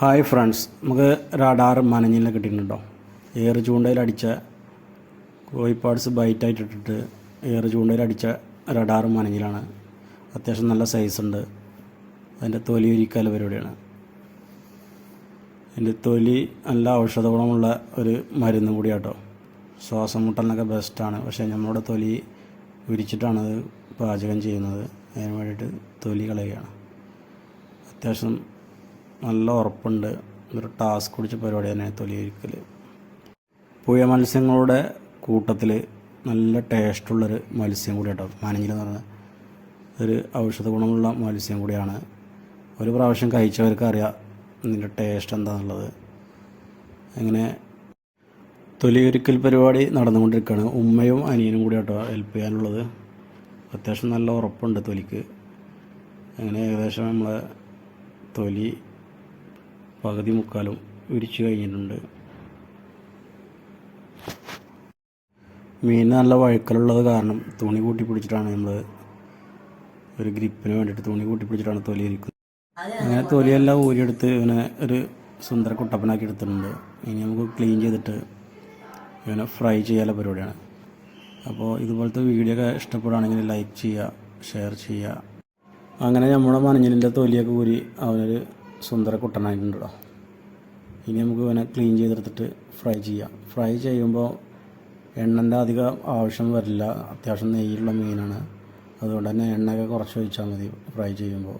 Hi friends നമുക്ക് റഡാർ മനഞ്ഞിലിനെ കിട്ടിയിട്ടുണ്ടോ? എയർ ചൂണ്ടയിൽ അടിച്ച കോഴിപ്പാട്സ് ബൈറ്റായിട്ട് ഇട്ടിട്ട് എയർ ചൂണ്ടയിൽ അടിച്ച റഡാർ മനഞ്ഞിലാണ് അത്യാവശ്യം നല്ല സൈസ് ഉണ്ട്. അതിന്റെ തൊലി ഉരിക്കൽ പരിപാടിയാണ് അതിന്റെ തൊലി നല്ല ഔഷധ ഗുണമുള്ള ഒരു മരുന്ന് കൂടിയാട്ടോ. ശ്വാസം മുട്ടലിനൊക്കെ ബെസ്റ്റാണ് പക്ഷേ നമ്മുടെ തൊലി ഉരിച്ചിട്ടാണ് അത് പാചകം ചെയ്യുന്നത്. അതിന് വേണ്ടിയിട്ട് തൊലി കളയുകയാണ്. അത്യാവശ്യം നല്ല ഉറപ്പുണ്ട്. ഒരു ടാസ്ക് പിടിച്ച പരിപാടി തന്നെ തൊലിയിരിക്കൽ പുഴ മത്സ്യങ്ങളുടെ കൂട്ടത്തിൽ നല്ല ടേസ്റ്റുള്ളൊരു മത്സ്യം കൂടി കേട്ടോ മാനഞ്ഞിൽ എന്ന് പറഞ്ഞ ഒരു ഔഷധ ഗുണമുള്ള മത്സ്യം കൂടിയാണ്. ഒരു പ്രാവശ്യം കഴിച്ചവർക്ക് അറിയാം ഇതിന്റെ ടേസ്റ്റ് എന്താണെന്നുള്ളത് അങ്ങനെ തൊലിയൊരുക്കൽ പരിപാടി നടന്നുകൊണ്ടിരിക്കുകയാണ് ഉമ്മയും അനിയനും കൂടി കേട്ടോ ഹെൽപ്പ് ചെയ്യാനുള്ളത്. അത്യാവശ്യം നല്ല ഉറപ്പുണ്ട് തൊലിക്ക്. അങ്ങനെ ഏകദേശം നമ്മളെ തൊലി പകുതി മുക്കാലും വിരിച്ചു കഴിഞ്ഞിട്ടുണ്ട്. മീൻ നല്ല വഴുക്കലുള്ളത് കാരണം തുണി കൂട്ടി പിടിച്ചിട്ടാണ് നമ്മൾ ഒരു ഗ്രിപ്പിന് വേണ്ടിയിട്ട് തുണി കൂട്ടി പിടിച്ചിട്ടാണ് തൊലി ഇരിക്കുന്നത് അങ്ങനെ തൊലിയെല്ലാം ഊരിയെടുത്ത് ഇങ്ങനെ ഒരു സുന്ദര കുട്ടപ്പനാക്കി എടുത്തിട്ടുണ്ട്. ഇനി നമുക്ക് ക്ലീൻ ചെയ്തിട്ട് ഇങ്ങനെ ഫ്രൈ ചെയ്യാനുള്ള പരിപാടിയാണ്. അപ്പോൾ ഇതുപോലത്തെ വീഡിയോ ഒക്കെ ഇഷ്ടപ്പെടുകയാണെങ്കിൽ ലൈക്ക് ചെയ്യുക ഷെയർ ചെയ്യുക. അങ്ങനെ നമ്മുടെ മഞ്ഞളിന്റെ തൊലിയൊക്കെ ഊരി അവനൊരു സുന്ദര കുട്ടനായിട്ടുണ്ടോ ഇനി നമുക്ക് ഇവനെ ക്ലീൻ ചെയ്തെടുത്തിട്ട് ഫ്രൈ ചെയ്യാം. ഫ്രൈ ചെയ്യുമ്പോൾ എണ്ണന്റെ അധികം ആവശ്യം വരില്ല. അത്യാവശ്യം നെയ്യുള്ള മീനാണ്. അതുകൊണ്ട് തന്നെ എണ്ണയൊക്കെ കുറച്ച് ഒഴിച്ചാൽ മതി ഫ്രൈ ചെയ്യുമ്പോൾ.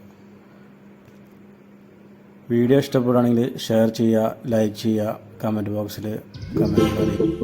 വീഡിയോ ഇഷ്ടപ്പെടുകയാണെങ്കിൽ ഷെയർ ചെയ്യുക ലൈക്ക് ചെയ്യുക കമന്റ് ബോക്സിൽ കമന്റ് അറിയിക്കും